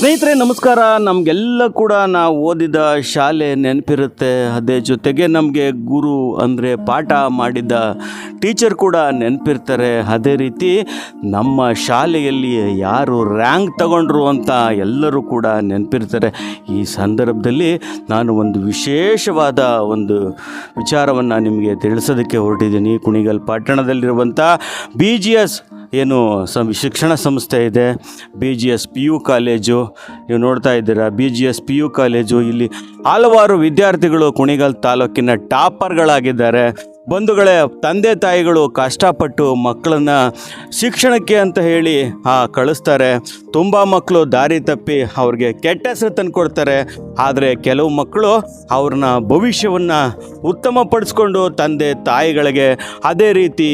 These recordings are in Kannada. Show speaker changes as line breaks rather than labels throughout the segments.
ಸ್ನೇಹಿತರೆ, ನಮಸ್ಕಾರ. ನಮಗೆಲ್ಲ ಕೂಡ ನಾವು ಓದಿದ ಶಾಲೆ ನೆನಪಿರುತ್ತೆ. ಅದೇ ಜೊತೆಗೆ ನಮಗೆ ಗುರು ಅಂದರೆ ಪಾಠ ಮಾಡಿದ ಟೀಚರ್ ಕೂಡ ನೆನಪಿರ್ತಾರೆ. ಅದೇ ರೀತಿ ನಮ್ಮ ಶಾಲೆಯಲ್ಲಿ ಯಾರು ರ್ಯಾಂಕ್ ತಗೊಂಡ್ರು ಅಂತ ಎಲ್ಲರೂ ಕೂಡ ನೆನಪಿರ್ತಾರೆ. ಈ ಸಂದರ್ಭದಲ್ಲಿ ನಾನು ಒಂದು ವಿಶೇಷವಾದ ಒಂದು ವಿಚಾರವನ್ನು ನಿಮಗೆ ತಿಳಿಸೋದಕ್ಕೆ ಹೊರಟಿದ್ದೀನಿ. ಕುಣಿಗಲ್ ಪಟ್ಟಣದಲ್ಲಿರುವಂಥ ಬಿ ಜಿ ಎಸ್ ಏನು ಸಂ, ಶಿಕ್ಷಣ ಸಂಸ್ಥೆ ಇದೆ B G S P U college ನೀವು ನೋಡ್ತಾ ಇದ್ದೀರಾ B G S P U college ಇಲ್ಲಿ ಹಲವಾರು ವಿದ್ಯಾರ್ಥಿಗಳು ಕುಣಿಗಲ್ ತಾಲೂಕಿನ ಟಾಪರ್ಗಳಾಗಿದ್ದಾರೆ. ಬಂಧುಗಳೇ, ತಂದೆ ತಾಯಿಗಳು ಕಷ್ಟಪಟ್ಟು ಮಕ್ಕಳನ್ನು ಶಿಕ್ಷಣಕ್ಕೆ ಅಂತ ಹೇಳಿ ಕಳಿಸ್ತಾರೆ. ತುಂಬ ಮಕ್ಕಳು ದಾರಿ ತಪ್ಪಿ ಅವ್ರಿಗೆ ಕೆಟ್ಟ ಹೆಸರು ತಂದುಕೊಡ್ತಾರೆ. ಆದರೆ ಕೆಲವು ಮಕ್ಕಳು ಅವ್ರನ್ನ ಭವಿಷ್ಯವನ್ನು ಉತ್ತಮಪಡಿಸ್ಕೊಂಡು ತಂದೆ ತಾಯಿಗಳಿಗೆ ಅದೇ ರೀತಿ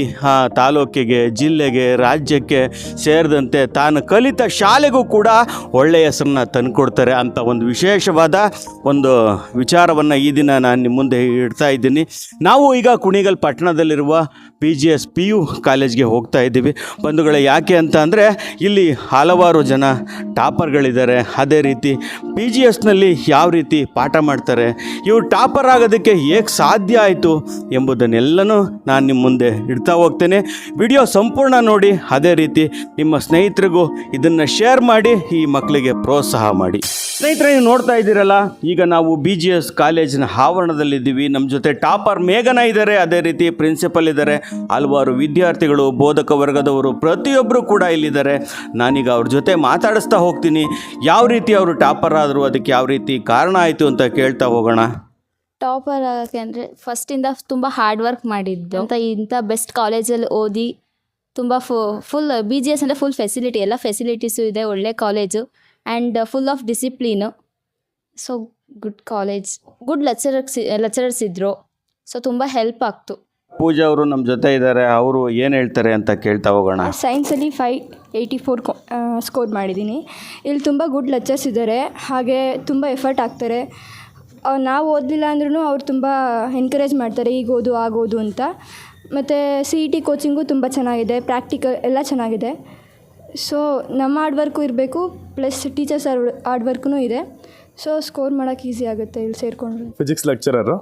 ತಾಲೂಕಿಗೆ, ಜಿಲ್ಲೆಗೆ, ರಾಜ್ಯಕ್ಕೆ ಸೇರಿದಂತೆ ತಾನು ಕಲಿತ ಶಾಲೆಗೂ ಕೂಡ ಒಳ್ಳೆಯ ಹೆಸರನ್ನ ತಂದುಕೊಡ್ತಾರೆ ಅಂತ ಒಂದು ವಿಶೇಷವಾದ ಒಂದು ವಿಚಾರವನ್ನು ಈ ದಿನ ನಾನು ನಿಮ್ಮ ಮುಂದೆ ಇಡ್ತಾ ಇದ್ದೀನಿ. ನಾವು ಈಗ Kunigal ಪಟ್ಟಣದಲ್ಲಿರುವ P G S P U ಕಾಲೇಜ್ಗೆ ಹೋಗ್ತಾ ಇದ್ದೀವಿ. ಬಂಧುಗಳೇ, ಯಾಕೆ ಅಂತ ಅಂದರೆ ಇಲ್ಲಿ ಹಲವಾರು ಜನ ಟಾಪರ್ಗಳಿದ್ದಾರೆ. ಅದೇ ರೀತಿ ಪಿ ಜಿ ಎಸ್ನಲ್ಲಿ ಯಾವ ರೀತಿ ಪಾಠ ಮಾಡ್ತಾರೆ, ಇವರು ಟಾಪರ್ ಆಗೋದಕ್ಕೆ ಹೇಗೆ ಸಾಧ್ಯ ಆಯಿತು ಎಂಬುದನ್ನೆಲ್ಲನೂ ನಾನು ನಿಮ್ಮ ಮುಂದೆ ಇಡ್ತಾ ಹೋಗ್ತೇನೆ. ವಿಡಿಯೋ ಸಂಪೂರ್ಣ ನೋಡಿ, ಅದೇ ರೀತಿ ನಿಮ್ಮ ಸ್ನೇಹಿತರಿಗೂ ಇದನ್ನು ಶೇರ್ ಮಾಡಿ, ಈ ಮಕ್ಕಳಿಗೆ ಪ್ರೋತ್ಸಾಹ ಮಾಡಿ. ಸ್ನೇಹಿತರೆ, ನೀವು ನೋಡ್ತಾ ಇದ್ದೀರಲ್ಲ, ಈಗ ನಾವು ಬಿ ಜಿ ಎಸ್ ಕಾಲೇಜಿನ ಆವರಣದಲ್ಲಿದ್ದೀವಿ. ನಮ್ಮ ಜೊತೆ ಟಾಪರ್ ಮೇಘನ ಇದ್ದಾರೆ, ಅದೇ ರೀತಿ ಪ್ರಿನ್ಸಿಪಲ್ ಇದ್ದಾರೆ. ಹಲವಾರು ವಿದ್ಯಾರ್ಥಿಗಳು, ಬೋಧಕ ವರ್ಗದವರು ಪ್ರತಿಯೊಬ್ಬರು ಕೂಡ ಇಲ್ಲಿದ್ದಾರೆ. ನಾನೀಗ ಅವ್ರ ಜೊತೆ ಮಾತಾಡಿಸ್ತಾ ಹೋಗ್ತೀನಿ. ಯಾವ ರೀತಿ ಅವರು ಟಾಪರ್ ಆದರು, ಅದಕ್ಕೆ ಯಾವ ರೀತಿ ಕಾರಣ ಆಯಿತು ಅಂತ ಕೇಳ್ತಾ ಹೋಗೋಣ.
ಟಾಪರ್ ಆಗೋಕ್ಕೆ ಅಂದರೆ ಫಸ್ಟಿಂದ ತುಂಬ ಹಾರ್ಡ್ ವರ್ಕ್ ಮಾಡಿದ್ದು. ಅಂತ ಇಂಥ ಬೆಸ್ಟ್ ಕಾಲೇಜಲ್ಲಿ ಓದಿ ತುಂಬ ಫು ಫುಲ್ ಬಿ ಜಿ ಎಸ್ ಅಂದರೆ ಫುಲ್ ಫೆಸಿಲಿಟಿ ಎಲ್ಲ ಫೆಸಿಲಿಟೀಸು ಇದೆ, ಒಳ್ಳೆ college and full of discipline so good college good lecturers lecturers ಇದ್ದರು ಸೊ ತುಂಬ ಹೆಲ್ಪ್ ಆಗ್ತು.
ಪೂಜಾ ಅವರು ನಮ್ಮ ಜೊತೆ ಇದ್ದಾರೆ. ಅವರು ಏನು ಹೇಳ್ತಾರೆ ಅಂತ ಕೇಳ್ತಾ ಹೋಗೋಣ.
ಸೈನ್ಸಲ್ಲಿ ಫೈ ಏಯ್ಟಿ ಫೋರ್ ಸ್ಕೋರ್ ಮಾಡಿದ್ದೀನಿ. ಇಲ್ಲಿ ತುಂಬ ಗುಡ್ ಲೆಕ್ಚರ್ಸ್ ಇದ್ದಾರೆ ಹಾಗೆ ತುಂಬ ಎಫರ್ಟ್ ಹಾಕ್ತಾರೆ. ಅವ್ರು ನಾವು ಓದಲಿಲ್ಲ ಅಂದ್ರೂ ಅವ್ರು ತುಂಬ ಎನ್ಕರೇಜ್ ಮಾಡ್ತಾರೆ. ಈಗ ಓದು ಆಗೋದು ಅಂತ. ಮತ್ತು ಸಿ ಇ ಟಿ ಕೋಚಿಂಗು ತುಂಬ ಚೆನ್ನಾಗಿದೆ. ಪ್ರಾಕ್ಟಿಕಲ್ ಎಲ್ಲ ಚೆನ್ನಾಗಿದೆ. ಸೊ ನಮ್ಮ ಹಾರ್ಡ್ ವರ್ಕು ಇರಬೇಕು. ಪ್ಲಸ್ ಟೀಚರ್ಸ್ ಹಾರ್ಡ್ ವರ್ಕೂ ಇದೆ. ಸೊ ಸ್ಕೋರ್ ಮಾಡೋಕ್ಕೆ ಈಸಿ ಆಗುತ್ತೆ ಇಲ್ಲಿ ಸೇರಿಕೊಂಡ್ರೆ.
ಫಿಸಿಕ್ಸ್ ಲೆಕ್ಚರರು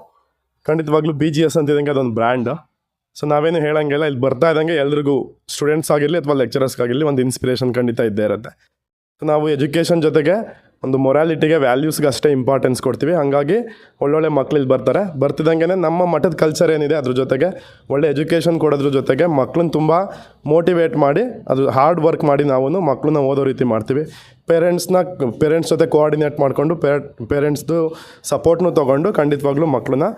ಖಂಡಿತವಾಗ್ಲೂ ಬಿ ಜಿ ಎಸ್ ಅಂತಿದ್ದಂಗೆ ಅದೊಂದು ಬ್ರ್ಯಾಂಡ್ ಸೊ ನಾವೇನು ಹೇಳೋಂಗಿಲ್ಲ, ಇಲ್ಲಿ ಬರ್ತಾ ಇದ್ದಂಗೆ ಎಲ್ರಿಗೂ ಸ್ಟೂಡೆಂಟ್ಸ್ ಆಗಿರಲಿ ಅಥವಾ ಲೆಕ್ಚರರ್ಸ್ಗಾಗಿರಲಿ ಒಂದು ಇನ್ಸ್ಪಿರೇಷನ್ ಖಂಡಿತ ಇದ್ದೇ ಇರುತ್ತೆ. ಸೊ ನಾವು ಎಜುಕೇಷನ್ ಜೊತೆಗೆ ಒಂದು ಮೊರಾಲಿಟಿಗೆ ವ್ಯಾಲ್ಯೂಸ್ಗೆ ಅಷ್ಟೇ ಇಂಪಾರ್ಟೆನ್ಸ್ ಕೊಡ್ತೀವಿ. ಹಾಗಾಗಿ ಒಳ್ಳೊಳ್ಳೆ ಮಕ್ಳು ಇಲ್ಲಿ ಬರ್ತಾರೆ. ಬರ್ತಿದ್ದಂಗೆ ನಮ್ಮ ಮಠದ ಕಲ್ಚರ್ ಏನಿದೆ ಅದ್ರ ಜೊತೆಗೆ ಒಳ್ಳೆ ಎಜುಕೇಷನ್ ಕೊಡೋದ್ರ ಜೊತೆಗೆ ಮಕ್ಳನ್ನ ತುಂಬ ಮೋಟಿವೇಟ್ ಮಾಡಿ, ಅದು ಹಾರ್ಡ್ ವರ್ಕ್ ಮಾಡಿ ನಾವು ಮಕ್ಳನ್ನ ಓದೋ ರೀತಿ ಮಾಡ್ತೀವಿ. ಪೇರೆಂಟ್ಸ್ನ ಪೇರೆಂಟ್ಸ್ ಜೊತೆ ಕೋಆರ್ಡಿನೇಟ್ ಮಾಡಿಕೊಂಡು ಪೇರೆಂಟ್ಸ್ದು ಸಪೋರ್ಟ್ನೂ ತೊಗೊಂಡು ಖಂಡಿತವಾಗ್ಲೂ ಮಕ್ಳನ್ನ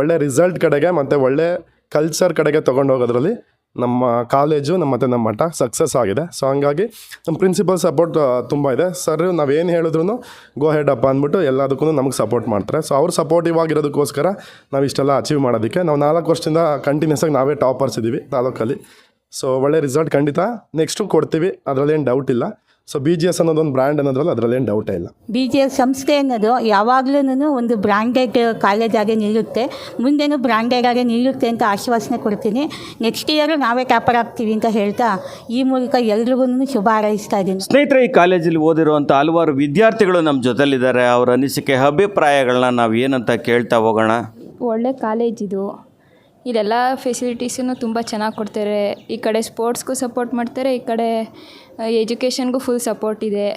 ಒಳ್ಳೆ ರಿಸಲ್ಟ್ ಕಡೆಗೆ ಮತ್ತು ಒಳ್ಳೆ ಕಲ್ಚರ್ ಕಡೆಗೆ ತೊಗೊಂಡು ಹೋಗೋದ್ರಲ್ಲಿ ನಮ್ಮ ಕಾಲೇಜು ನಮ್ಮ ಮತ್ತು ನಮ್ಮ ಮಠ ಸಕ್ಸಸ್ ಆಗಿದೆ. ಸೊ ಹಂಗಾಗಿ ನಮ್ಮ ಪ್ರಿನ್ಸಿಪಲ್ ಸಪೋರ್ಟ್ ತುಂಬ ಇದೆ. ಸರ್ ನಾವೇನು ಹೇಳಿದ್ರು ಗೋ ಹೆಡ್ ಅಪ್ಪ ಅಂದ್ಬಿಟ್ಟು ಎಲ್ಲದಕ್ಕೂ ನಮಗೆ ಸಪೋರ್ಟ್ ಮಾಡ್ತಾರೆ. ಸೊ ಅವ್ರು ಸಪೋರ್ಟಿವ್ ಆಗಿರೋದಕ್ಕೋಸ್ಕರ ನಾವು ಇಷ್ಟೆಲ್ಲ ಅಚೀವ್ ಮಾಡೋದಕ್ಕೆ. ನಾವು ನಾಲ್ಕು ವರ್ಷದಿಂದ ಕಂಟಿನ್ಯೂಸ್ ಆಗಿ ನಾವೇ ಟಾಪರ್ಸ್ ಇದ್ದೀವಿ ತಾಲೂಕಲ್ಲಿ ಸೊ ಒಳ್ಳೆ ರಿಸಲ್ಟ್ ಖಂಡಿತ. ನೆಕ್ಸ್ಟು ಕೊಡ್ತೀವಿ. ಅದರಲ್ಲೇನು ಡೌಟ್ ಇಲ್ಲ. ಸೊ ಬಿ ಜಿ ಎಸ್ ಅನ್ನೋದೊಂದು ಬ್ರ್ಯಾಂಡ್ ಅನ್ನೋದ್ರಲ್ಲಿ ಅದರಲ್ಲೇನು ಡೌಟೇ ಇಲ್ಲ.
ಬಿ ಜಿ ಎಸ್ ಸಂಸ್ಥೆ ಅನ್ನೋದು ಯಾವಾಗಲೂ ಒಂದು ಬ್ರ್ಯಾಂಡೆಡ್ ಕಾಲೇಜಾಗೆ ನಿಲ್ಲುತ್ತೆ. ಮುಂದೆನೂ ಬ್ರ್ಯಾಂಡೆಡ್ ಆಗಿ ನಿಲ್ಲುತ್ತೆ ಅಂತ ಆಶ್ವಾಸನೆ ಕೊಡ್ತೀನಿ. ನೆಕ್ಸ್ಟ್ ಇಯರು ನಾವೇ ಟಾಪರ್ ಆಗ್ತೀವಿ ಅಂತ ಹೇಳ್ತಾ ಈ ಮೂಲಕ ಎಲ್ರಿಗೂ ಶುಭ ಹಾರೈಸ್ತಾ ಇದ್ದೀನಿ.
ಸ್ನೇಹಿತರೆ ಈ ಕಾಲೇಜಲ್ಲಿ ಓದಿರುವಂಥ ಹಲವಾರು ವಿದ್ಯಾರ್ಥಿಗಳು ನಮ್ಮ ಜೊತೆಲಿದ್ದಾರೆ. ಅವರ ಅನಿಸಿಕೆ ಅಭಿಪ್ರಾಯಗಳನ್ನ ನಾವು ಏನಂತ ಕೇಳ್ತಾ ಹೋಗೋಣ?
ಒಳ್ಳೆ ಕಾಲೇಜ್ ಇದು. ಇಲ್ಲೆಲ್ಲ ಫೆಸಿಲಿಟೀಸನ್ನು ತುಂಬ ಚೆನ್ನಾಗಿ ಕೊಡ್ತಾರೆ. ಈ ಕಡೆ ಸ್ಪೋರ್ಟ್ಸ್ಗೂ ಸಪೋರ್ಟ್ ಮಾಡ್ತಾರೆ, ಈ ಕಡೆ ಎಜುಕೇಷನ್ಗೂ ಫುಲ್ ಸಪೋರ್ಟ್ ಇದೆ.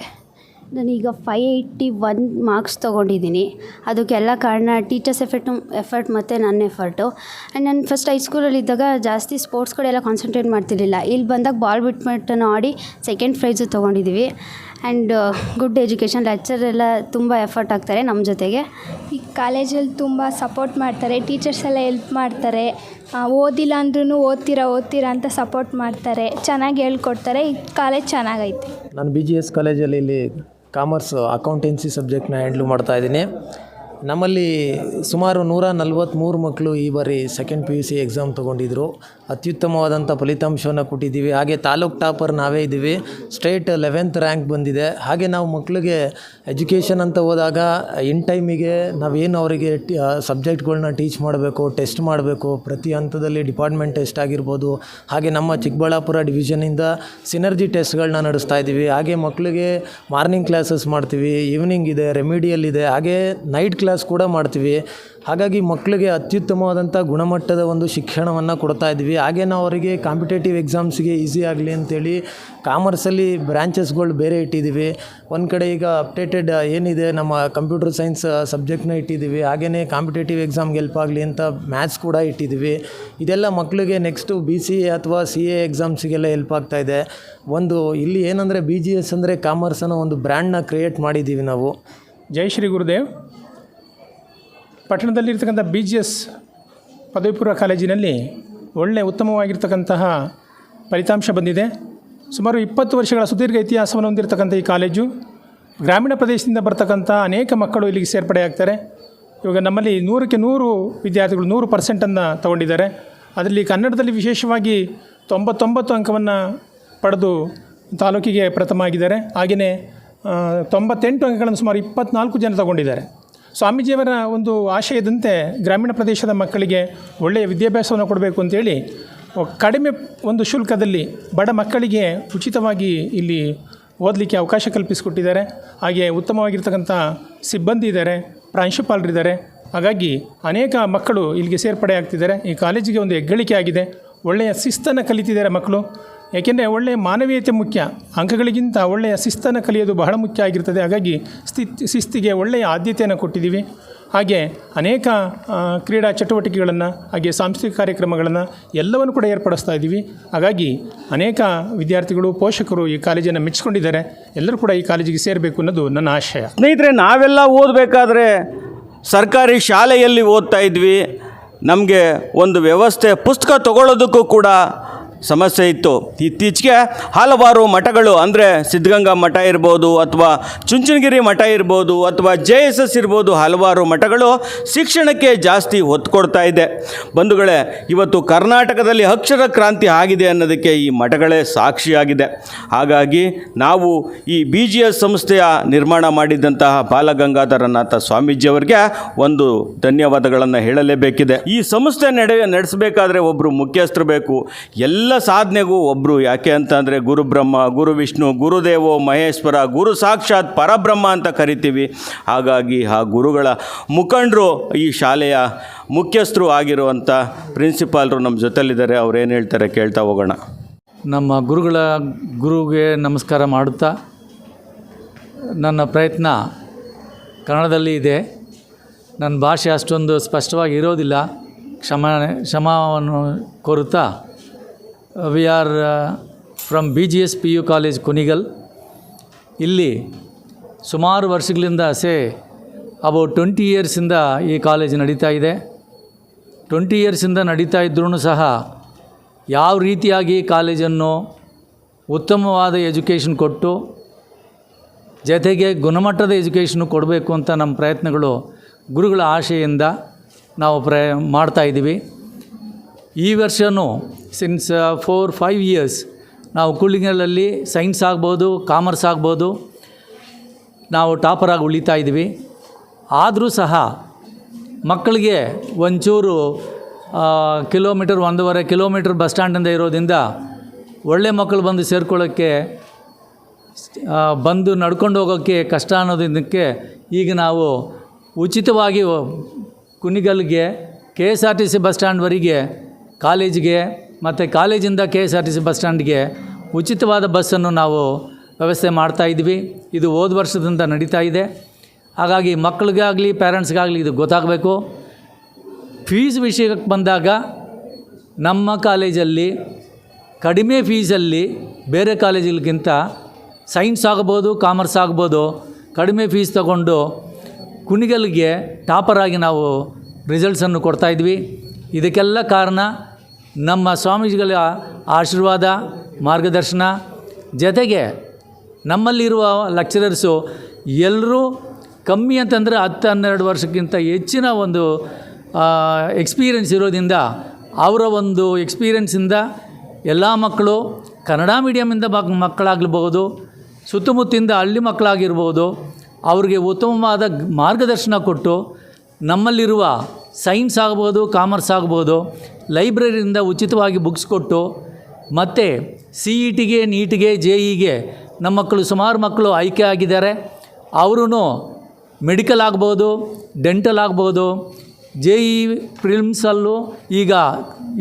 ನಾನೀಗ ಫೈ ಏಯ್ಟಿ ಒನ್ ಮಾರ್ಕ್ಸ್ ತೊಗೊಂಡಿದ್ದೀನಿ. ಅದಕ್ಕೆಲ್ಲ ಕಾರಣ ಟೀಚರ್ಸ್ ಎಫೆಕ್ಟು ಎಫರ್ಟ್ ಮತ್ತು ನನ್ನ ಎಫರ್ಟು ಆ್ಯಂಡ್ ನಾನು ಫಸ್ಟ್ ಹೈಸ್ಕೂಲಲ್ಲಿದ್ದಾಗ ಜಾಸ್ತಿ ಸ್ಪೋರ್ಟ್ಸ್ ಕಡೆ ಎಲ್ಲ ಕಾನ್ಸಂಟ್ರೇಟ್ ಮಾಡ್ತಿರ್ಲಿಲ್ಲ. ಇಲ್ಲಿ ಬಂದಾಗ ಬಾಲ್ ಬಿಟ್ಮೆಂಟನ್ನು ಆಡಿ ಸೆಕೆಂಡ್ ಪ್ರೈಸು ತೊಗೊಂಡಿದ್ದೀವಿ ಆ್ಯಂಡ್ ಗುಡ್ ಎಜುಕೇಷನ್ ಲೆಕ್ಚರ್ ಎಲ್ಲ ತುಂಬ ಎಫರ್ಟ್ ಆಗ್ತಾರೆ ನಮ್ಮ ಜೊತೆಗೆ.
ಕಾಲೇಜಲ್ಲಿ ತುಂಬ ಸಪೋರ್ಟ್ ಮಾಡ್ತಾರೆ, ಟೀಚರ್ಸ್ ಎಲ್ಲ ಹೆಲ್ಪ್ ಮಾಡ್ತಾರೆ ಓದಿಲ್ಲ ಅಂದ್ರೂ ಓದ್ತೀರಾ ಓದ್ತೀರಾ ಅಂತ ಸಪೋರ್ಟ್ ಮಾಡ್ತಾರೆ, ಚೆನ್ನಾಗಿ ಹೇಳ್ಕೊಡ್ತಾರೆ, ಈ ಕಾಲೇಜ್ ಚೆನ್ನಾಗೈತೆ.
ನಾನು ಬಿ ಜಿ ಎಸ್ ಕಾಲೇಜಲ್ಲಿ ಇಲ್ಲಿ ಕಾಮರ್ಸ್, ಅಕೌಂಟೆನ್ಸಿ ಸಬ್ಜೆಕ್ಟ್ನ ಹ್ಯಾಂಡ್ಲ್ ಮಾಡ್ತಾ ಇದ್ದೀನಿ. ನಮ್ಮಲ್ಲಿ ಸುಮಾರು ನೂರ ನಲ್ವತ್ತ್ಮೂರು ಮಕ್ಕಳು ಈ ಬಾರಿ second P U C exam ತೊಗೊಂಡಿದ್ರು. ಅತ್ಯುತ್ತಮವಾದಂಥ ಫಲಿತಾಂಶವನ್ನು ಕೊಟ್ಟಿದ್ದೀವಿ. ಹಾಗೆ ತಾಲೂಕು ಟಾಪರ್ ನಾವೇ ಇದ್ದೀವಿ. ಸ್ಟೇಟ್ ಲೆವೆಂತ್ ರ್ಯಾಂಕ್ ಬಂದಿದೆ. ಹಾಗೆ ನಾವು ಮಕ್ಕಳಿಗೆ ಎಜುಕೇಷನ್ ಅಂತ ಹೋದಾಗ ಇನ್ ಟೈಮಿಗೆ ನಾವೇನು ಅವರಿಗೆ ಸಬ್ಜೆಕ್ಟ್ಗಳನ್ನ ಟೀಚ್ ಮಾಡಬೇಕು, ಟೆಸ್ಟ್ ಮಾಡಬೇಕು, ಪ್ರತಿ ಹಂತದಲ್ಲಿ ಡಿಪಾರ್ಟ್ಮೆಂಟ್ ಟೆಸ್ಟ್ ಆಗಿರ್ಬೋದು, ಹಾಗೆ ನಮ್ಮ ಚಿಕ್ಕಬಳ್ಳಾಪುರ ಡಿವಿಷನಿಂದ ಸಿನರ್ಜಿ ಟೆಸ್ಟ್ಗಳನ್ನ ನಡೆಸ್ತಾ ಇದ್ದೀವಿ. ಹಾಗೆ ಮಕ್ಕಳಿಗೆ ಮಾರ್ನಿಂಗ್ ಕ್ಲಾಸಸ್ ಮಾಡ್ತೀವಿ, ಈವ್ನಿಂಗ್ ಇದೆ, ರೆಮಿಡಿಯಲ್ ಇದೆ, ಹಾಗೆ ನೈಟ್ ಕ್ಲಾಸ್ ಕೂಡ ಮಾಡ್ತೀವಿ. ಹಾಗಾಗಿ ಮಕ್ಕಳಿಗೆ ಅತ್ಯುತ್ತಮವಾದಂಥ ಗುಣಮಟ್ಟದ ಒಂದು ಶಿಕ್ಷಣವನ್ನು ಕೊಡ್ತಾ ಇದ್ವಿ. ಹಾಗೆ ನಾವು ಅವರಿಗೆ ಕಾಂಪಿಟೇಟಿವ್ ಎಕ್ಸಾಮ್ಸ್ಗೆ ಈಸಿ ಆಗಲಿ ಅಂತೇಳಿ ಕಾಮರ್ಸಲ್ಲಿ ಬ್ರ್ಯಾಂಚಸ್ಗಳು ಬೇರೆ ಇಟ್ಟಿದ್ದೀವಿ. ಒಂದು ಕಡೆ ಈಗ ಅಪ್ಡೇಟೆಡ್ ಏನಿದೆ ನಮ್ಮ ಕಂಪ್ಯೂಟರ್ ಸೈನ್ಸ್ ಸಬ್ಜೆಕ್ಟ್ನ ಇಟ್ಟಿದ್ದೀವಿ. ಹಾಗೆಯೇ ಕಾಂಪಿಟೇಟಿವ್ ಎಕ್ಸಾಮ್ಗೆ ಹೆಲ್ಪ್ ಆಗಲಿ ಅಂತ ಮ್ಯಾಥ್ಸ್ ಕೂಡ ಇಟ್ಟಿದ್ದೀವಿ. ಇದೆಲ್ಲ ಮಕ್ಕಳಿಗೆ ನೆಕ್ಸ್ಟು ಬಿ ಸಿ ಎ ಅಥವಾ ಸಿ ಎ ಎಕ್ಸಾಮ್ಸಿಗೆಲ್ಲ ಹೆಲ್ಪ್ ಆಗ್ತಾ ಇದೆ. ಒಂದು ಇಲ್ಲಿ ಏನಂದರೆ ಬಿ ಜಿ ಎಸ್ ಅಂದರೆ ಕಾಮರ್ಸ್ ಅನ್ನೋ ಒಂದು ಬ್ರ್ಯಾಂಡ್ನ ಕ್ರಿಯೇಟ್ ಮಾಡಿದ್ದೀವಿ ನಾವು.
ಜೈ ಶ್ರೀ ಗುರುದೇವ್. ಪಟ್ಟಣದಲ್ಲಿರ್ತಕ್ಕಂಥ ಬಿ ಜಿ ಎಸ್ ಪದವಿ ಪೂರ್ವ ಕಾಲೇಜಿನಲ್ಲಿ ಒಳ್ಳೆಯ ಉತ್ತಮವಾಗಿರ್ತಕ್ಕಂತಹ ಫಲಿತಾಂಶ ಬಂದಿದೆ. ಸುಮಾರು ಇಪ್ಪತ್ತು ವರ್ಷಗಳ ಸುದೀರ್ಘ ಇತಿಹಾಸವನ್ನು ಹೊಂದಿರತಕ್ಕಂಥ ಈ ಕಾಲೇಜು ಗ್ರಾಮೀಣ ಪ್ರದೇಶದಿಂದ ಬರ್ತಕ್ಕಂಥ ಅನೇಕ ಮಕ್ಕಳು ಇಲ್ಲಿಗೆ ಸೇರ್ಪಡೆಯಾಗ್ತಾರೆ ಇವಾಗ ನಮ್ಮಲ್ಲಿ ನೂರಕ್ಕೆ ನೂರು ವಿದ್ಯಾರ್ಥಿಗಳು ನೂರು ಪರ್ಸೆಂಟನ್ನು ತಗೊಂಡಿದ್ದಾರೆ. ಅದರಲ್ಲಿ ಕನ್ನಡದಲ್ಲಿ ವಿಶೇಷವಾಗಿ ತೊಂಬತ್ತೊಂಬತ್ತು ಅಂಕವನ್ನು ಪಡೆದು ತಾಲೂಕಿಗೆ ಪ್ರಥಮ ಆಗಿದ್ದಾರೆ. ಹಾಗೆಯೇ ತೊಂಬತ್ತೆಂಟು ಅಂಕಗಳನ್ನು ಸುಮಾರು ಇಪ್ಪತ್ನಾಲ್ಕು ಜನ ತಗೊಂಡಿದ್ದಾರೆ. ಸ್ವಾಮೀಜಿಯವರ ಒಂದು ಆಶಯದಂತೆ ಗ್ರಾಮೀಣ ಪ್ರದೇಶದ ಮಕ್ಕಳಿಗೆ ಒಳ್ಳೆಯ ವಿದ್ಯಾಭ್ಯಾಸವನ್ನು ಕೊಡಬೇಕು ಅಂತೇಳಿ ಕಡಿಮೆ ಒಂದು ಶುಲ್ಕದಲ್ಲಿ ಬಡ ಮಕ್ಕಳಿಗೆ ಉಚಿತವಾಗಿ ಇಲ್ಲಿ ಓದಲಿಕ್ಕೆ ಅವಕಾಶ ಕಲ್ಪಿಸಿಕೊಟ್ಟಿದ್ದಾರೆ. ಹಾಗೆ ಉತ್ತಮವಾಗಿರ್ತಕ್ಕಂಥ ಸಿಬ್ಬಂದಿ ಇದ್ದಾರೆ, ಪ್ರಾಂಶುಪಾಲರಿದ್ದಾರೆ. ಹಾಗಾಗಿ ಅನೇಕ ಮಕ್ಕಳು ಇಲ್ಲಿಗೆ ಸೇರ್ಪಡೆ ಆಗ್ತಿದ್ದಾರೆ ಈ ಕಾಲೇಜಿಗೆ ಒಂದು ಹೆಗ್ಗಳಿಕೆ ಆಗಿದೆ. ಒಳ್ಳೆಯ ಶಿಸ್ತನ್ನು ಕಲಿತಿದ್ದಾರೆ ಮಕ್ಕಳು. ಏಕೆಂದರೆ ಒಳ್ಳೆಯ ಮಾನವೀಯತೆ ಮುಖ್ಯ. ಅಂಕಗಳಿಗಿಂತ ಒಳ್ಳೆಯ ಶಿಸ್ತನ್ನು ಕಲಿಯೋದು ಬಹಳ ಮುಖ್ಯ ಆಗಿರ್ತದೆ. ಹಾಗಾಗಿ ಸ್ಥಿತ್ ಶಿಸ್ತಿಗೆ ಒಳ್ಳೆಯ ಆದ್ಯತೆಯನ್ನು ಕೊಟ್ಟಿದ್ದೀವಿ. ಹಾಗೆ ಅನೇಕ ಕ್ರೀಡಾ ಚಟುವಟಿಕೆಗಳನ್ನು, ಹಾಗೆ ಸಾಂಸ್ಕೃತಿಕ ಕಾರ್ಯಕ್ರಮಗಳನ್ನು ಎಲ್ಲವನ್ನು ಕೂಡ ಏರ್ಪಡಿಸ್ತಾ ಇದ್ದೀವಿ. ಹಾಗಾಗಿ ಅನೇಕ ವಿದ್ಯಾರ್ಥಿಗಳು, ಪೋಷಕರು ಈ ಕಾಲೇಜನ್ನು ಮೆಚ್ಚಿಕೊಂಡಿದ್ದಾರೆ. ಎಲ್ಲರೂ ಕೂಡ ಈ ಕಾಲೇಜಿಗೆ ಸೇರಬೇಕು ಅನ್ನೋದು ನನ್ನ ಆಶಯ.
ಸ್ನೇಹಿತರೆ, ನಾವೆಲ್ಲ ಓದಬೇಕಾದ್ರೆ ಸರ್ಕಾರಿ ಶಾಲೆಯಲ್ಲಿ ಓದ್ತಾ ಇದ್ವಿ. ನಮಗೆ ಒಂದು ವ್ಯವಸ್ಥೆ, ಪುಸ್ತಕ ತಗೊಳ್ಳೋದಕ್ಕೂ ಕೂಡ ಸಮಸ್ಯೆ ಇತ್ತು. ಇತ್ತೀಚೆಗೆ ಹಲವಾರು ಮಠಗಳು, ಅಂದರೆ ಸಿದ್ಧಗಂಗಾ ಮಠ ಇರ್ಬೋದು ಅಥವಾ ಚುಂಚನಗಿರಿ ಮಠ ಇರ್ಬೋದು ಅಥವಾ ಜೆ ಎಸ್ ಎಸ್ ಇರ್ಬೋದು, ಹಲವಾರು ಮಠಗಳು ಶಿಕ್ಷಣಕ್ಕೆ ಜಾಸ್ತಿ ಒತ್ತು ಕೊಡ್ತಾ ಇದೆ. ಬಂಧುಗಳೇ, ಇವತ್ತು ಕರ್ನಾಟಕದಲ್ಲಿ ಅಕ್ಷರ ಕ್ರಾಂತಿ ಆಗಿದೆ ಅನ್ನೋದಕ್ಕೆ ಈ ಮಠಗಳೇ ಸಾಕ್ಷಿಯಾಗಿದೆ. ಹಾಗಾಗಿ ನಾವು ಈ ಬಿ ಜಿ ಎಸ್ ಸಂಸ್ಥೆಯ ನಿರ್ಮಾಣ ಮಾಡಿದಂತಹ ಬಾಲಗಂಗಾಧರನಾಥ ಸ್ವಾಮೀಜಿಯವರಿಗೆ ಒಂದು ಧನ್ಯವಾದಗಳನ್ನು ಹೇಳಲೇಬೇಕಿದೆ. ಈ ಸಂಸ್ಥೆ ನಡೆ ನಡೆಸಬೇಕಾದ್ರೆ ಒಬ್ಬರು ಮುಖ್ಯಸ್ಥರು ಬೇಕು. ಎಲ್ಲ ಸಾಧನೆಗೂ ಒಬ್ಬರು ಯಾಕೆ ಅಂತಂದರೆ ಗುರುಬ್ರಹ್ಮ ಗುರು ವಿಷ್ಣು ಗುರುದೇವೋ, ಮಹೇಶ್ವರ, ಗುರು ಸಾಕ್ಷಾತ್ ಪರಬ್ರಹ್ಮ ಅಂತ ಕರಿತೀವಿ. ಹಾಗಾಗಿ ಆ ಗುರುಗಳ ಮುಖಂಡರು ಈ ಶಾಲೆಯ ಮುಖ್ಯಸ್ಥರು ಆಗಿರುವಂಥ ಪ್ರಿನ್ಸಿಪಾಲ್ರು ನಮ್ಮ ಜೊತೆಲಿದ್ದಾರೆ. ಅವ್ರು ಏನು ಹೇಳ್ತಾರೆ ಕೇಳ್ತಾ ಹೋಗೋಣ.
ನಮ್ಮ ಗುರುಗಳ ಗುರುಗೆ ನಮಸ್ಕಾರ ಮಾಡುತ್ತಾ ನನ್ನ ಪ್ರಯತ್ನ ಕನ್ನಡದಲ್ಲಿ ಇದೆ. ನನ್ನ ಭಾಷೆ ಅಷ್ಟೊಂದು ಸ್ಪಷ್ಟವಾಗಿ ಇರೋದಿಲ್ಲ. ಕ್ಷಮ, ಕ್ಷಮವನ್ನು ಕೋರುತ್ತಾ we are from B G S P U college Kunigal ಇಲ್ಲಿ ಸುಮಾರು ವರ್ಷಗಳಿಂದ ಸೇ ಅಬೌಟ್ ಟ್ವೆಂಟಿ ಇಯರ್ಸಿಂದ ಈ ಕಾಲೇಜ್ ನಡೀತಾ ಇದೆ. ಟ್ವೆಂಟಿ ಇಯರ್ಸಿಂದ ನಡೀತಾ ಇದ್ರೂ ಸಹ ಯಾವ ರೀತಿಯಾಗಿ ಕಾಲೇಜನ್ನು ಉತ್ತಮವಾದ ಎಜುಕೇಷನ್ ಕೊಟ್ಟು, ಜೊತೆಗೆ ಗುಣಮಟ್ಟದ ಎಜುಕೇಷನ್ನು ಕೊಡಬೇಕು ಅಂತ ನಮ್ಮ ಪ್ರಯತ್ನಗಳು ಗುರುಗಳ ಆಶೆಯಿಂದ ನಾವು ಪ್ರಯ, ಮಾಡ್ತಾ ಇದ್ದೀವಿ. ಈ ವರ್ಷವೂ ಸಿನ್ಸ್ ಫೋರ್ ಫೈವ್ ಇಯರ್ಸ್ ನಾವು ಕೂಲಿಂಗಲ್ಲಿ ಸೈನ್ಸ್ ಆಗ್ಬೋದು ಕಾಮರ್ಸ್ ಆಗ್ಬೋದು, ನಾವು ಟಾಪರಾಗಿ ಉಳಿತಾ ಇದ್ವಿ ಆದರೂ ಸಹ ಮಕ್ಕಳಿಗೆ ಒಂಚೂರು ಕಿಲೋಮೀಟರ್ ಒಂದೂವರೆ ಕಿಲೋಮೀಟರ್ ಬಸ್ ಸ್ಟ್ಯಾಂಡಿಂದ ಇರೋದ್ರಿಂದ ಒಳ್ಳೆ ಮಕ್ಕಳು ಬಂದು ಸೇರ್ಕೊಳ್ಳೋಕ್ಕೆ ಬಂದು ನಡ್ಕೊಂಡು ಹೋಗೋಕ್ಕೆ ಕಷ್ಟ ಅನ್ನೋದಕ್ಕೆ ಈಗ ನಾವು ಉಚಿತವಾಗಿ ಕುಣಿಗಲ್ಗೆ K S R T C bus ಸ್ಟ್ಯಾಂಡ್ವರೆಗೆ ಕಾಲೇಜಿಗೆ ಮತ್ತು ಕಾಲೇಜಿಂದ K S R T C bus ಸ್ಟ್ಯಾಂಡ್ಗೆ ಉಚಿತವಾದ ಬಸ್ಸನ್ನು ನಾವು ವ್ಯವಸ್ಥೆ ಮಾಡ್ತಾ ಇದ್ವಿ ಇದು ಹೋದ ವರ್ಷದಿಂದ ನಡೀತಾ ಇದೆ. ಹಾಗಾಗಿ ಮಕ್ಕಳಿಗಾಗಲಿ ಪೇರೆಂಟ್ಸ್ಗಾಗಲಿ ಇದು ಗೊತ್ತಾಗಬೇಕು. ಫೀಸ್ ವಿಷಯಕ್ಕೆ ಬಂದಾಗ ನಮ್ಮ ಕಾಲೇಜಲ್ಲಿ, ಕಡಿಮೆ ಫೀಸಲ್ಲಿ ಬೇರೆ ಕಾಲೇಜುಗಳಿಗಿಂತ ಸೈನ್ಸ್ ಆಗ್ಬೋದು ಕಾಮರ್ಸ್ ಆಗ್ಬೋದು, ಕಡಿಮೆ ಫೀಸ್ ತಗೊಂಡು ಕುಣಿಗಲ್ಗೆ ಟಾಪರಾಗಿ ನಾವು ರಿಸಲ್ಟ್ಸನ್ನು ಕೊಡ್ತಾಯಿದ್ವಿ ಇದಕ್ಕೆಲ್ಲ ಕಾರಣ ನಮ್ಮ ಸ್ವಾಮೀಜಿಗಳ ಆಶೀರ್ವಾದ, ಮಾರ್ಗದರ್ಶನ, ಜೊತೆಗೆ ನಮ್ಮಲ್ಲಿರುವ ಲೆಕ್ಚರರ್ಸು ಎಲ್ಲರೂ ಕಮ್ಮಿ ಅಂತಂದರೆ ಹತ್ತು ಹನ್ನೆರಡು ವರ್ಷಕ್ಕಿಂತ ಹೆಚ್ಚಿನ ಒಂದು ಎಕ್ಸ್ಪೀರಿಯನ್ಸ್ ಇರೋದ್ರಿಂದ ಅವರ ಒಂದು ಎಕ್ಸ್ಪೀರಿಯನ್ಸಿಂದ ಎಲ್ಲ ಮಕ್ಕಳು ಕನ್ನಡ ಮೀಡಿಯಮಿಂದ ಮಕ್, ಮಕ್ಕಳಾಗಲಬಹುದು ಸುತ್ತಮುತ್ತಿಂದ ಹಳ್ಳಿ ಮಕ್ಕಳಾಗಿರ್ಬೋದು, ಅವ್ರಿಗೆ ಉತ್ತಮವಾದ ಮಾರ್ಗದರ್ಶನ ಕೊಟ್ಟು ನಮ್ಮಲ್ಲಿರುವ ಸೈನ್ಸ್ ಆಗ್ಬೋದು, ಕಾಮರ್ಸ್ ಆಗ್ಬೋದು, ಲೈಬ್ರರಿಯಿಂದ ಉಚಿತವಾಗಿ ಬುಕ್ಸ್ ಕೊಟ್ಟು, ಮತ್ತು ಸಿ ಇ ಟಿಗೆ ನೀಟಿಗೆ ಜೆ ಇಗೆ ನಮ್ಮ ಮಕ್ಕಳು ಸುಮಾರು ಮಕ್ಕಳು ಆಯ್ಕೆ ಆಗಿದ್ದಾರೆ. ಅವರೂ ಮೆಡಿಕಲ್ ಆಗ್ಬೋದು, ಡೆಂಟಲ್ ಆಗ್ಬೋದು ಜೆ ಇ ಫಿಲ್ಮ್ಸಲ್ಲೂ ಈಗ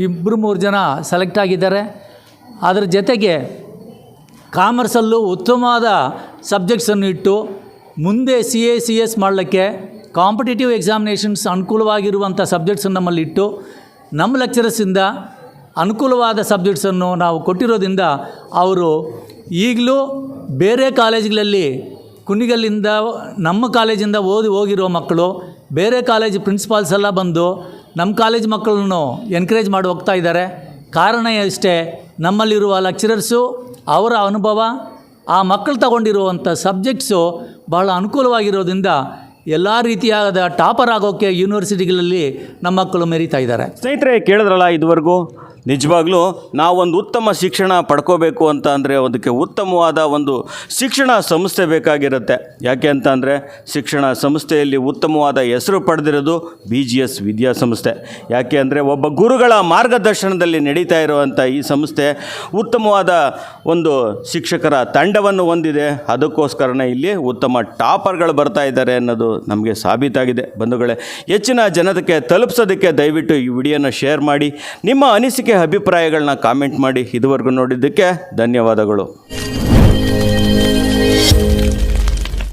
ಇಬ್ಬರು ಮೂರು ಜನ ಸೆಲೆಕ್ಟ್ ಆಗಿದ್ದಾರೆ. ಅದರ ಜೊತೆಗೆ ಕಾಮರ್ಸಲ್ಲೂ ಉತ್ತಮವಾದ ಸಬ್ಜೆಕ್ಟ್ಸನ್ನು ಇಟ್ಟು ಮುಂದೆ ಸಿ ಎ ಸಿ ಎಸ್ ಮಾಡಲಿಕ್ಕೆ ಕಾಂಪಿಟೇಟಿವ್ ಎಕ್ಸಾಮಿನೇಷನ್ಸ್ ಅನುಕೂಲವಾಗಿರುವಂಥ ಸಬ್ಜೆಕ್ಟ್ಸನ್ನು ನಮ್ಮಲ್ಲಿ ಇಟ್ಟು ನಮ್ಮ ಲೆಕ್ಚರರ್ಸಿಂದ ಅನುಕೂಲವಾದ ಸಬ್ಜೆಕ್ಟ್ಸನ್ನು ನಾವು ಕೊಟ್ಟಿರೋದ್ರಿಂದ ಅವರು ಈಗಲೂ ಬೇರೆ ಕಾಲೇಜ್ಗಳಲ್ಲಿ ಕುಣಿಗಲ್ಲಿಂದ, ನಮ್ಮ ಕಾಲೇಜಿಂದ ಓದಿ ಹೋಗಿರೋ ಮಕ್ಕಳು, ಬೇರೆ ಕಾಲೇಜ್ ಪ್ರಿನ್ಸಿಪಾಲ್ಸ್ ಎಲ್ಲ ಬಂದು ನಮ್ಮ ಕಾಲೇಜ್ ಮಕ್ಕಳನ್ನು ಎನ್ಕರೇಜ್ ಮಾಡಿ ಹೋಗ್ತಾ ಇದ್ದಾರೆ. ಕಾರಣ ಇಷ್ಟೇ, ನಮ್ಮಲ್ಲಿರುವ ಲೆಕ್ಚರರ್ಸು ಅವರ ಅನುಭವ, ಆ ಮಕ್ಕಳು ತಗೊಂಡಿರುವಂಥ ಸಬ್ಜೆಕ್ಟ್ಸು ಬಹಳ ಅನುಕೂಲವಾಗಿರೋದ್ರಿಂದ ಎಲ್ಲ ರೀತಿಯಾದ ಟಾಪರ್ ಆಗೋಕ್ಕೆ ಯೂನಿವರ್ಸಿಟಿಗಳಲ್ಲಿ ನಮ್ಮ ಮಕ್ಕಳು ಮೆರೀತಾ ಇದ್ದಾರೆ.
ಸ್ನೇಹಿತರೆ ಕೇಳಿದ್ರಲ್ಲ ಇದುವರೆಗೂ? ನಿಜವಾಗ್ಲೂ ನಾವೊಂದು ಉತ್ತಮ ಶಿಕ್ಷಣ ಪಡ್ಕೋಬೇಕು ಅಂತ ಅಂದರೆ ಅದಕ್ಕೆ ಉತ್ತಮವಾದ ಒಂದು ಶಿಕ್ಷಣ ಸಂಸ್ಥೆ ಬೇಕಾಗಿರುತ್ತೆ. ಯಾಕೆ ಅಂತ ಅಂದರೆ ಶಿಕ್ಷಣ ಸಂಸ್ಥೆಯಲ್ಲಿ ಉತ್ತಮವಾದ ಹೆಸರು ಪಡೆದಿರೋದು ಬಿ ಜಿ ಎಸ್ ವಿದ್ಯಾಸಂಸ್ಥೆ. ಯಾಕೆ ಅಂದರೆ ಒಬ್ಬ ಗುರುಗಳ ಮಾರ್ಗದರ್ಶನದಲ್ಲಿ ನಡೀತಾ ಇರುವಂಥ ಈ ಸಂಸ್ಥೆ ಉತ್ತಮವಾದ ಒಂದು ಶಿಕ್ಷಕರ ತಂಡವನ್ನು ಹೊಂದಿದೆ. ಅದಕ್ಕೋಸ್ಕರನೇ ಇಲ್ಲಿ ಉತ್ತಮ ಟಾಪರ್ಗಳು ಬರ್ತಾ ಇದ್ದಾರೆ ಅನ್ನೋದು ನಮಗೆ ಸಾಬೀತಾಗಿದೆ. ಬಂಧುಗಳೇ, ಹೆಚ್ಚಿನ ಜನತೆಗೆ ತಲುಪಿಸೋದಕ್ಕೆ ದಯವಿಟ್ಟು ಈ ವಿಡಿಯೋನ ಶೇರ್ ಮಾಡಿ. ನಿಮ್ಮ ಅನಿಸಿಕೆ ಅಭಿಪ್ರಾಯಗಳನ್ನ ಕಾಮೆಂಟ್ ಮಾಡಿ ಇದುವರೆಗೂ ನೋಡಿದ್ದಕ್ಕೆ ಧನ್ಯವಾದಗಳು.